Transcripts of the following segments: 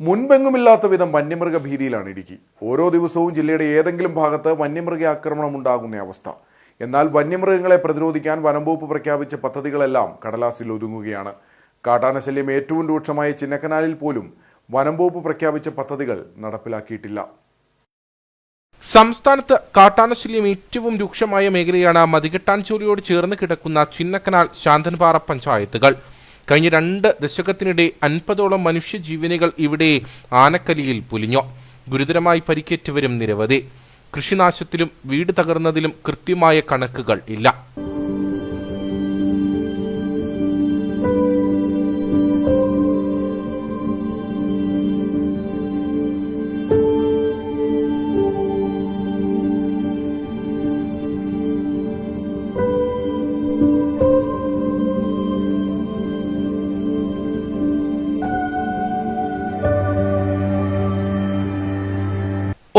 മുൻപെങ്ങുമില്ലാത്ത വിധം വന്യമൃഗ ഭീതിയിലാണ് ഇടുക്കി. ഓരോ ദിവസവും ജില്ലയുടെ ഏതെങ്കിലും ഭാഗത്ത് വന്യമൃഗ ആക്രമണം ഉണ്ടാകുന്ന അവസ്ഥ. എന്നാൽ വന്യമൃഗങ്ങളെ പ്രതിരോധിക്കാൻ വനംവകുപ്പ് പ്രഖ്യാപിച്ച പദ്ധതികളെല്ലാം കടലാസിൽ ഒതുങ്ങുകയാണ്. കാട്ടാനശല്യം ഏറ്റവും രൂക്ഷമായ ചിന്നക്കനാലിൽ പോലും വനംവകുപ്പ് പ്രഖ്യാപിച്ച പദ്ധതികൾ നടപ്പിലാക്കിയിട്ടില്ല. സംസ്ഥാനത്ത് കാട്ടാനശല്യം ഏറ്റവും രൂക്ഷമായ മേഖലയാണ് മതികെട്ടാൻചോലിയോട് ചേർന്ന് കിടക്കുന്ന ചിന്നക്കനാൽ ശാന്തൻപാറ പഞ്ചായത്തുകൾ. കഴിഞ്ഞ രണ്ട് ദശകത്തിനിടെ അൻപതോളം മനുഷ്യജീവനുകൾ ഇവിടെ ആനക്കലിയിൽ പുലിഞ്ഞു. ഗുരുതരമായി പരിക്കേറ്റവരും നിരവധി. കൃഷിനാശത്തിലും വീട് തകർന്നതിലും കൃത്യമായ കണക്കുകൾ ഇല്ല.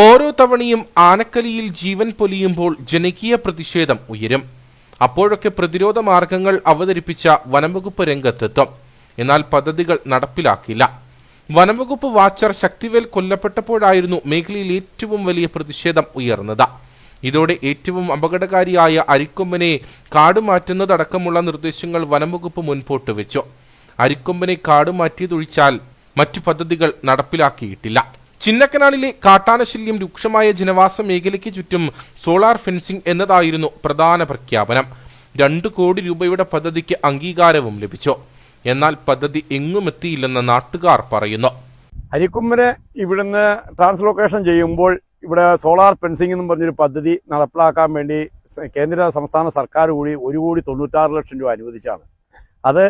ഓരോ തവണയും ആനക്കലിയിൽ ജീവൻ പൊലിയുമ്പോൾ ജനകീയ പ്രതിഷേധം ഉയരും. അപ്പോഴൊക്കെ പ്രതിരോധ മാർഗങ്ങൾ അവതരിപ്പിച്ച വനംവകുപ്പ് രംഗത്തെത്തും. എന്നാൽ പദ്ധതികൾ നടപ്പിലാക്കില്ല വനംവകുപ്പ് വാച്ചർ ശക്തിവേൽ കൊല്ലപ്പെട്ടപ്പോഴായിരുന്നു മേഖലയിൽ ഏറ്റവും വലിയ പ്രതിഷേധം ഉയർന്നത്. ഇതോടെ ഏറ്റവും അപകടകാരിയായ അരിക്കൊമ്പനെ കാടുമാറ്റുന്നതടക്കമുള്ള നിർദ്ദേശങ്ങൾ വനംവകുപ്പ് മുൻപോട്ട് വെച്ചു. അരിക്കൊമ്പനെ കാടുമാറ്റിയതൊഴിച്ചാൽ മറ്റു പദ്ധതികൾ നടപ്പിലാക്കിയിട്ടില്ല. ചിന്നക്കനാലിലെ കാട്ടാനശല്യം രൂക്ഷമായ ജനവാസ മേഖലയ്ക്ക് ചുറ്റും സോളാർ ഫെൻസിംഗ് എന്നതായിരുന്നു പ്രധാന പ്രഖ്യാപനം. രണ്ടു കോടി രൂപയുടെ പദ്ധതിക്ക് അംഗീകാരവും ലഭിച്ചു. എന്നാൽ പദ്ധതി എങ്ങുമെത്തിയില്ലെന്ന് നാട്ടുകാർ പറയുന്നു. അരിക്കുമ്പനെ ഇവിടുന്ന് ട്രാൻസ്ലൊക്കേഷൻ ചെയ്യുമ്പോൾ ഇവിടെ സോളാർ ഫെൻസിംഗ് എന്നും പറഞ്ഞൊരു പദ്ധതി നടപ്പിലാക്കാൻ വേണ്ടി കേന്ദ്ര സംസ്ഥാന സർക്കാർ കൂടി ഒരു കോടി തൊണ്ണൂറ്റാറ് ലക്ഷം രൂപ അനുവദിച്ചാണ്. അത്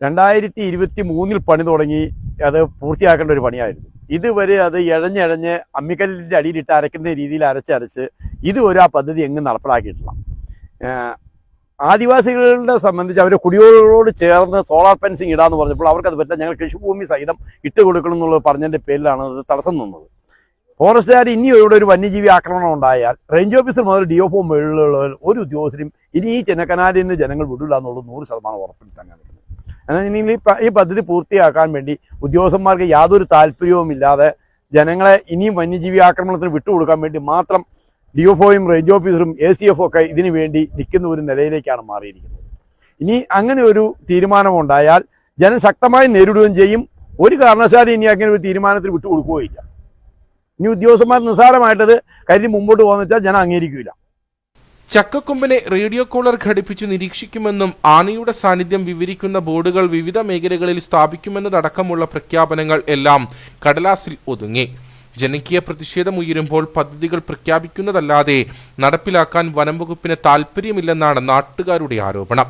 രണ്ടായിരത്തി ഇരുപത്തി മൂന്നിൽ പണി തുടങ്ങി അത് പൂർത്തിയാക്കേണ്ട ഒരു പണിയായിരുന്നു. ഇതുവരെ അത് ഇഴഞ്ഞിഴഞ്ഞ് അമ്മിക്കല്ലിന്റെ അടിയിലിട്ട് അരയ്ക്കുന്ന രീതിയിൽ അരച്ചരച്ച് ഇതുവരെ ആ പദ്ധതി എങ്ങും നടപ്പിലാക്കിയിട്ടുള്ള ആദിവാസികളുടെ സംബന്ധിച്ച് അവർ കുടിയോട് ചേർന്ന് സോളാർ ഫെൻസിങ് ഇടാന്ന് പറഞ്ഞപ്പോൾ അവർക്കത് പറ്റില്ല. ഞങ്ങൾ കൃഷിഭൂമി സഹിതം ഇട്ട് കൊടുക്കണം എന്നുള്ളത് പറഞ്ഞതിന്റെ പേരിലാണ് അത് തടസ്സം നിന്നത്. ഫോറസ്റ്റുകാർ ഇനി ഇവിടെ ഒരു വന്യജീവി ആക്രമണം ഉണ്ടായാൽ റേഞ്ച് ഓഫീസർ മുതൽ ഡി എഫ് മുകളിലുള്ള ഒരു ഉദ്യോഗസ്ഥരും ഇനി ഈ ചെന്നക്കനാലിൽ നിന്ന് ജനങ്ങൾ വിടില്ല എന്നുള്ളത് നൂറ് ശതമാനം ഉറപ്പിൽ തന്നെ നിൽക്കുന്നത് എന്നാൽ ഇനി ഈ പദ്ധതി പൂർത്തിയാക്കാൻ വേണ്ടി ഉദ്യോഗസ്ഥന്മാർക്ക് യാതൊരു താല്പര്യവുമില്ലാതെ ജനങ്ങളെ ഇനിയും വന്യജീവി ആക്രമണത്തിന് വിട്ടുകൊടുക്കാൻ വേണ്ടി മാത്രം ഡി എഫ് ഒയും റേഞ്ച് ഓഫീസറും എ സി എഫ് ഒക്കെ ഇതിനു വേണ്ടി നിൽക്കുന്ന ഒരു നിലയിലേക്കാണ് മാറിയിരിക്കുന്നത്. ഇനി അങ്ങനെ ഒരു തീരുമാനമുണ്ടായാൽ ജനം ശക്തമായി നേരിടുകയും ചെയ്യും. ഒരു കാരണവശാലും ഇനി അങ്ങനെ ഒരു തീരുമാനത്തിൽ വിട്ടുകൊടുക്കുകയില്ല. ഇനി ഉദ്യോഗസ്ഥന്മാർ നിസ്സാരമായിട്ടത് കരുതി മുമ്പോട്ട് പോകുന്ന വെച്ചാൽ ജനം അംഗീകരിക്കില്ല ചക്കക്കൊമ്പിനെ റേഡിയോ കോളർ ഘടിപ്പിച്ചു നിരീക്ഷിക്കുമെന്നും ആനയുടെ സാന്നിധ്യം വിവരിക്കുന്ന ബോർഡുകൾ വിവിധ മേഖലകളിൽ സ്ഥാപിക്കുമെന്നതടക്കമുള്ള പ്രഖ്യാപനങ്ങൾ എല്ലാം കടലാസിൽ ഒതുങ്ങി. ജനകീയ പ്രതിഷേധം ഉയരുമ്പോൾ പദ്ധതികൾ പ്രഖ്യാപിക്കുന്നതല്ലാതെ നടപ്പിലാക്കാൻ വനം വകുപ്പിന് താൽപ്പര്യമില്ലെന്നാണ് നാട്ടുകാരുടെ ആരോപണം.